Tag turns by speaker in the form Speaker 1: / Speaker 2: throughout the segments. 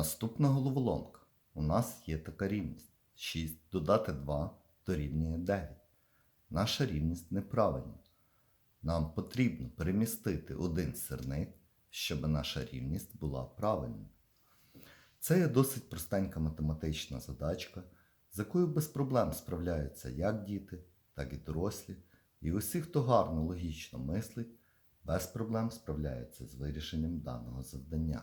Speaker 1: Наступна головоломка. У нас є така рівність. 6 додати 2 дорівнює 9. Наша рівність неправильна. Нам потрібно перемістити один сирник, щоб наша рівність була правильною. Це є досить простенька математична задачка, з якою без проблем справляються як діти, так і дорослі, і усі, хто гарно логічно мислить, без проблем справляються з вирішенням даного завдання.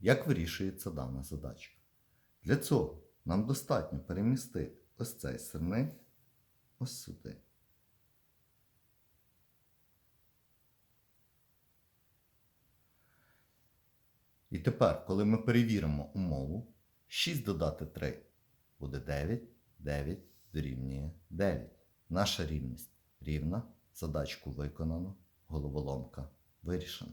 Speaker 1: Як вирішується дана задачка? Для цього нам достатньо перемістити ось цей сирник ось сюди. І тепер, коли ми перевіримо умову, 6 додати 3 буде 9, 9 дорівнює 9. Наша рівність рівна, задачку виконано, головоломка вирішена.